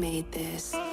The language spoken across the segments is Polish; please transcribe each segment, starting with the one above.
made this.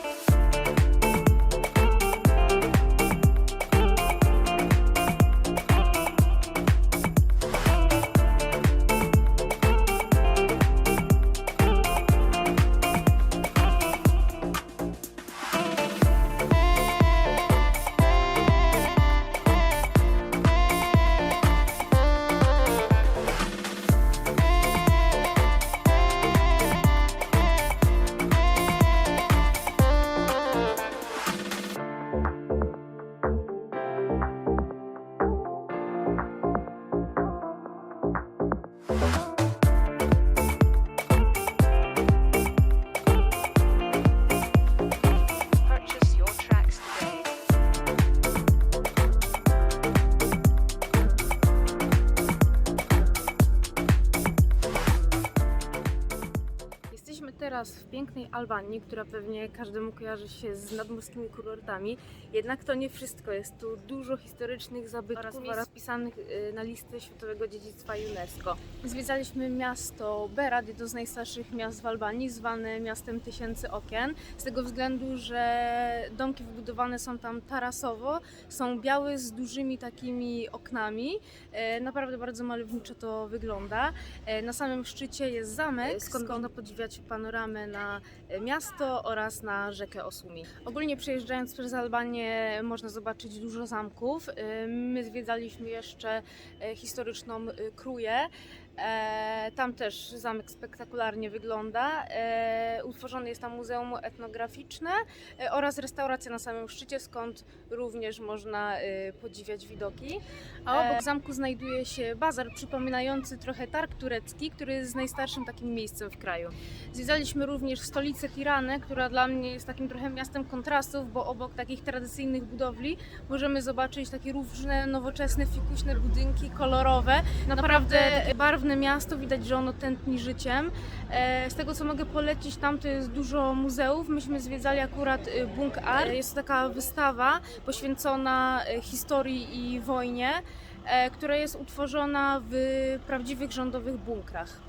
Pięknej Albanii, która pewnie każdemu kojarzy się z nadmorskimi kurortami. Jednak to nie wszystko. Jest tu dużo historycznych zabytków oraz miejsc wpisanych y, na listę Światowego Dziedzictwa UNESCO. Zwiedzaliśmy miasto Berat, jedno z najstarszych miast w Albanii, zwane miastem tysięcy okien. Z tego względu, że domki wybudowane są tam tarasowo, są białe z dużymi takimi oknami. E, Naprawdę bardzo malowniczo to wygląda. E, Na samym szczycie jest zamek, skąd można podziwiać panoramę na e, miasto oraz na rzekę Osumi. Ogólnie przejeżdżając przez Albanię można zobaczyć dużo zamków. E, My zwiedzaliśmy jeszcze e, historyczną Kruję. Tam też zamek spektakularnie wygląda. Utworzone jest tam muzeum etnograficzne oraz restauracja na samym szczycie, skąd również można podziwiać widoki. A obok zamku znajduje się bazar przypominający trochę targ turecki, który jest najstarszym takim miejscem w kraju. Zwiedzaliśmy również stolicę Tiranę, która dla mnie jest takim trochę miastem kontrastów, bo obok takich tradycyjnych budowli możemy zobaczyć takie różne nowoczesne, fikuśne budynki, kolorowe. Naprawdę barwne miasto, widać, że ono tętni życiem. E, Z tego co mogę polecić, tam to jest dużo muzeów. Myśmy zwiedzali akurat y, Bunk Art. Jest to taka wystawa poświęcona y, historii i wojnie, e, która jest utworzona w prawdziwych rządowych bunkrach.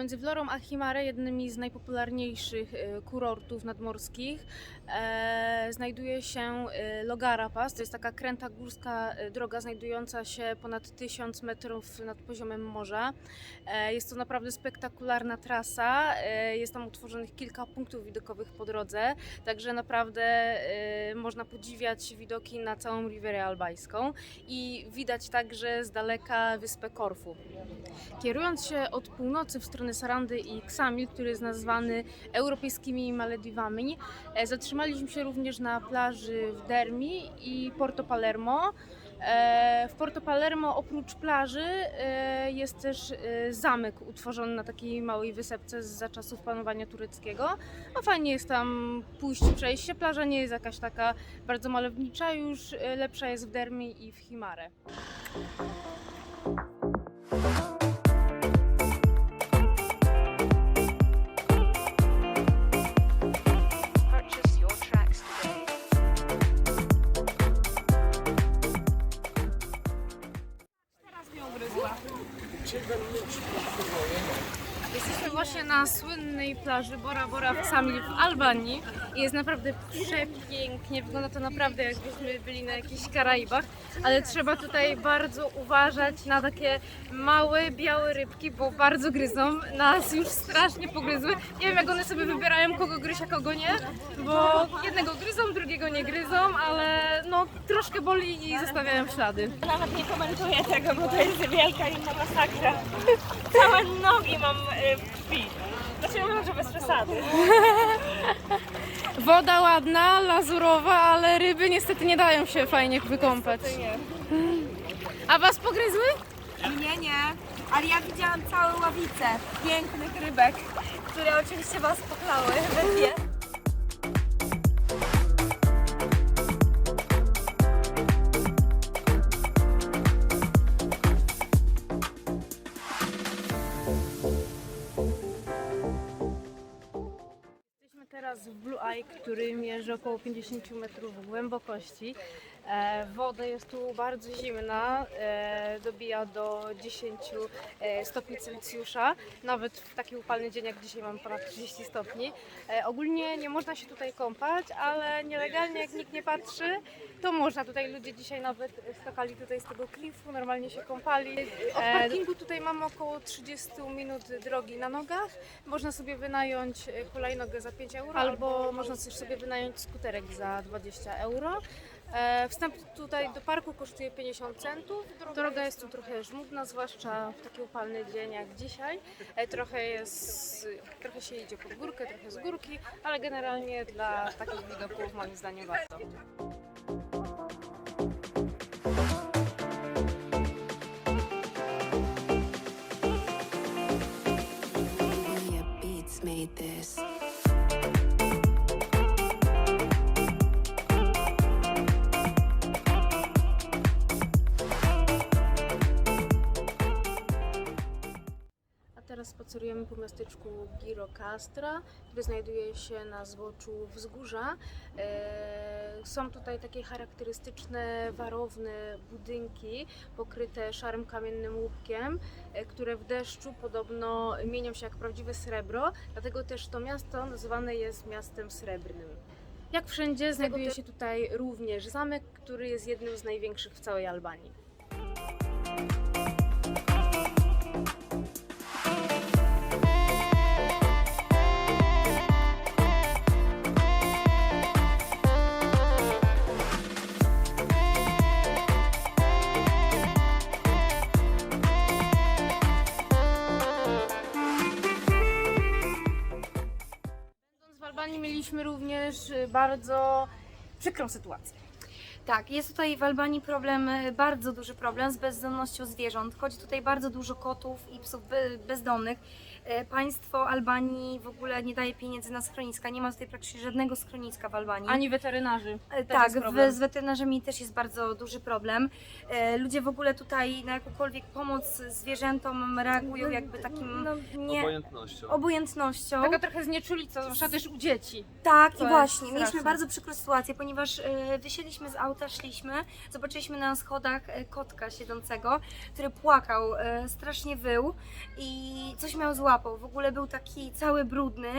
Pomiędzy Vlorą a Himare, jednymi z najpopularniejszych e, kurortów nadmorskich, e, znajduje się e, Logara Pass. To jest taka kręta górska droga znajdująca się ponad 1000 metrów nad poziomem morza. Jest to naprawdę spektakularna trasa. Jest tam utworzonych kilka punktów widokowych po drodze, także naprawdę można podziwiać widoki na całą Rivierę Albajską i widać także z daleka wyspę Korfu. Kierując się od północy w stronę Sarandy i Ksamil, który jest nazwany europejskimi Malediwami, e, zatrzymaliśmy się również na plaży w Dermi i Porto Palermo. E, W Porto Palermo oprócz plaży e, jest też zamek utworzony na takiej małej wysepce za czasów panowania tureckiego. No fajnie jest tam pójść, przejść się. Plaża nie jest jakaś taka bardzo malownicza, już lepsza jest w Dermi i w Himare. Thank you. Jesteśmy właśnie na słynnej plaży Bora Bora w Samil w Albanii i jest naprawdę przepięknie, wygląda to naprawdę jakbyśmy byli na jakichś Karaibach, ale trzeba tutaj bardzo uważać na takie małe, białe rybki, bo bardzo gryzą, nas już strasznie pogryzły. Nie wiem jak one sobie wybierają kogo gryźć, a kogo nie, bo jednego gryzą, drugiego nie gryzą, ale no troszkę boli i zostawiają ślady. Nawet nie komentuję tego, bo to jest wielka inna masakra. Całe nogi mam w krwi. Znaczy może bez przesady. Woda ładna, lazurowa, ale ryby niestety nie dają się fajnie wykąpać. Nie. A was pogryzły? Nie, nie. Ale ja widziałam całe ławice pięknych rybek, które oczywiście was pochlały we dwie. Około 50 metrów głębokości. E, woda jest tu bardzo zimna, e, dobija do 10 e, stopni Celsjusza. Nawet w taki upalny dzień jak dzisiaj mam ponad 30 stopni. Ogólnie nie można się tutaj kąpać, ale nielegalnie jak nikt nie patrzy, to można. Tutaj ludzie dzisiaj nawet skakali tutaj z tego klifu, normalnie się kąpali. Od parkingu tutaj mamy około 30 minut drogi na nogach. Można sobie wynająć hulajnogę za 5 euro albo można też sobie wynająć skuterek za 20 euro. E, Wstęp tutaj do parku kosztuje 50 centów. Droga jest tu trochę żmudna, zwłaszcza w taki upalny dzień jak dzisiaj. E, Trochę jest, trochę się idzie pod górkę, trochę z górki, ale generalnie dla takich widoków moim zdaniem warto. Made this. Spacerujemy po miasteczku Girocastra, które znajduje się na zboczu wzgórza. E, Są tutaj takie charakterystyczne, warowne budynki pokryte szarym kamiennym łupkiem, e, które w deszczu podobno mienią się jak prawdziwe srebro, dlatego też to miasto nazywane jest miastem srebrnym. Jak wszędzie znajduje się tutaj również zamek, który jest jednym z największych w całej Albanii. Mieliśmy również y, bardzo przykrą sytuację. Tak, jest tutaj w Albanii problem, e, bardzo duży problem z bezdomnością zwierząt. Chodzi tutaj bardzo dużo kotów i psów be- bezdomnych. E, Państwo Albanii w ogóle nie daje pieniędzy na schroniska. Nie ma tutaj praktycznie żadnego schroniska w Albanii. Ani weterynarzy. E, też Tak, jest problem. w, z weterynarzami też jest bardzo duży problem. E, Ludzie w ogóle tutaj na jakąkolwiek pomoc zwierzętom reagują jakby takim No, nie, Obojętnością. obojętnością. Taka trochę znieczulica, zwłaszcza też u dzieci. Tak, To i właśnie, mieliśmy straszne. bardzo przykrą sytuację, ponieważ e, wysiedliśmy z auta, szliśmy, zobaczyliśmy na schodach kotka siedzącego, który płakał, e, strasznie wył i coś miał z łapą. W ogóle był taki cały brudny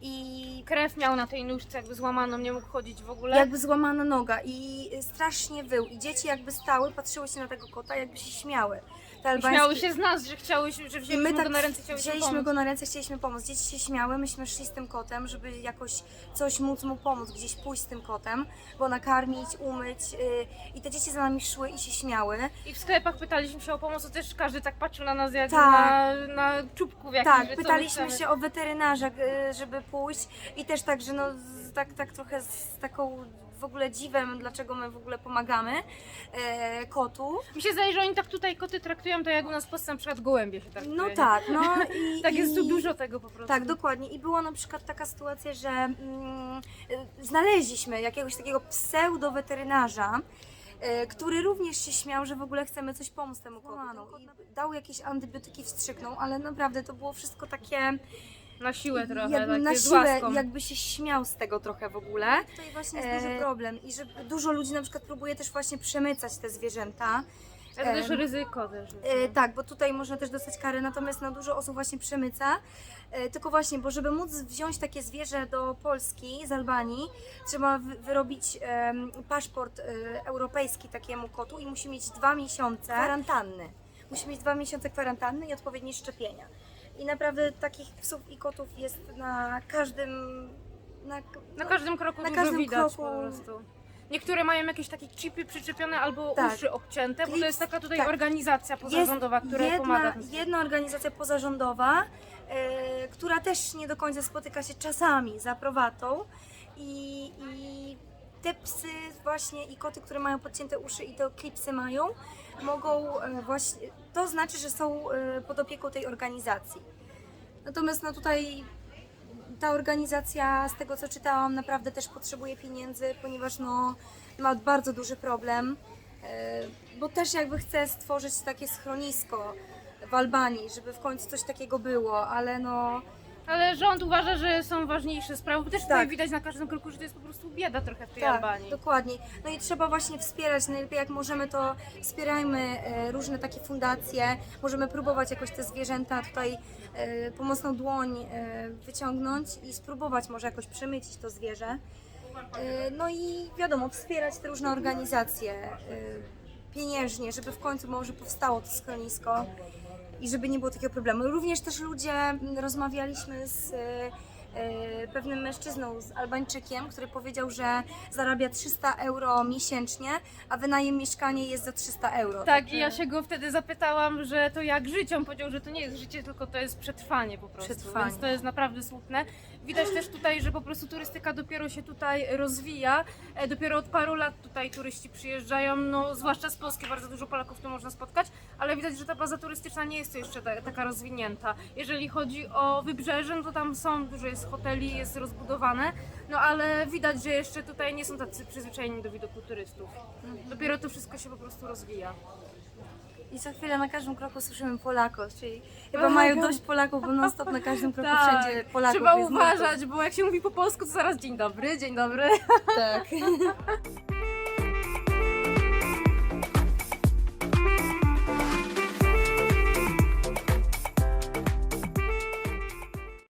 i Krew miał na tej nóżce jakby złamaną, nie mógł chodzić w ogóle. jakby złamana noga i strasznie wył. I dzieci jakby stały, patrzyły się na tego kota, jakby się śmiały. Te albańskie- Śmiały się z nas, że chciały, że i wzięliśmy my tak go na ręce, wzięliśmy pomóc. go na ręce, chcieliśmy pomóc. Dzieci się śmiały, myśmy szli z tym kotem, żeby jakoś coś móc mu pomóc, gdzieś pójść z tym kotem, go nakarmić, umyć. Yy, I te dzieci za nami szły i się śmiały. I w sklepach pytaliśmy się o pomoc, to też każdy tak patrzył na nas jak Tak. na, na czubku w jakimś, tak, pytaliśmy się o weterynarza, yy, żeby pójść i też tak, że no tak, tak trochę z taką w ogóle dziwem, dlaczego my w ogóle pomagamy e, kotu. Mi się zdaje, że oni tak tutaj koty traktują, to jak u nas w Polsce na przykład gołębie się traktuje. No tak, no i... Tak jest tu i- dużo tego po prostu. Tak, dokładnie. I była na przykład taka sytuacja, że mm, y, znaleźliśmy jakiegoś takiego pseudo-weterynarza, y, który również się śmiał, że w ogóle chcemy coś pomóc temu kotu. I dał jakieś antybiotyki, wstrzyknął, ale naprawdę to było wszystko takie Na siłę trochę, jakby takie na z siłę, łaską. jakby się śmiał z tego trochę w ogóle. Tutaj właśnie jest duży E, problem i że dużo ludzi na przykład próbuje też właśnie przemycać te zwierzęta. Ale to też ryzyko też. E, tak, bo tutaj można też dostać karę, natomiast no, dużo osób właśnie przemyca. E, tylko właśnie, bo żeby móc wziąć takie zwierzę do Polski z Albanii, trzeba wy- wyrobić em, paszport e, europejski takiemu kotu i musi mieć dwa miesiące kwarantanny. Musi mieć dwa miesiące kwarantanny i odpowiednie szczepienia. I naprawdę takich psów i kotów jest na każdym. Na, Na każdym kroku na dużo każdym widać kroku. po prostu. Niektóre mają jakieś takie chipy przyczepione albo Tak. uszy obcięte, bo to Klips- jest taka tutaj tak. organizacja pozarządowa, która jedna, pomaga tym jedna organizacja pozarządowa, e, która też nie do końca spotyka się czasami z aprobatą i, i te psy właśnie i koty, które mają podcięte uszy i te klipsy mają, mogą e, właśnie, to znaczy, że są e, pod opieką tej organizacji. Natomiast no tutaj ta organizacja, z tego co czytałam, naprawdę też potrzebuje pieniędzy, ponieważ no, ma bardzo duży problem. E, Bo też jakby chce stworzyć takie schronisko w Albanii, żeby w końcu coś takiego było, ale no Ale rząd uważa, że są ważniejsze sprawy, bo też Tak. tutaj widać na każdym kroku, że to jest po prostu bieda trochę w tej Tak, Albanii. dokładnie. No i trzeba właśnie wspierać, najlepiej jak możemy to wspierajmy e, różne takie fundacje, możemy próbować jakoś te zwierzęta tutaj e, pomocną dłoń e, wyciągnąć i spróbować może jakoś przemycić to zwierzę. E, No i wiadomo, wspierać te różne organizacje e, pieniężnie, żeby w końcu może powstało to schronisko i żeby nie było takiego problemu. Również też ludzie, m, rozmawialiśmy z e, pewnym mężczyzną, z Albańczykiem, który powiedział, że zarabia 300 euro miesięcznie, a wynajem mieszkania jest za 300 euro. Tak, i ja się go wtedy zapytałam, że to jak żyć. On powiedział, że to nie jest życie, tylko to jest przetrwanie po prostu. Przetrwanie. Więc to jest naprawdę smutne. Widać też tutaj, że po prostu turystyka dopiero się tutaj rozwija. E, Dopiero od paru lat tutaj turyści przyjeżdżają, no zwłaszcza z Polski, bardzo dużo Polaków tu można spotkać, ale widać, że ta baza turystyczna nie jest jeszcze ta, taka rozwinięta. Jeżeli chodzi o wybrzeże, no to tam są, dużo jest hoteli, jest rozbudowane, no ale widać, że jeszcze tutaj nie są tacy przyzwyczajeni do widoku turystów. Dopiero to wszystko się po prostu rozwija. I co chwilę na każdym kroku słyszymy Polaków, czyli chyba mają dość Polaków, bo non stop na każdym kroku wszędzie Polaków Tak. Trzeba jest uważać, bo jak się mówi po polsku, to zaraz dzień dobry, dzień dobry. Tak.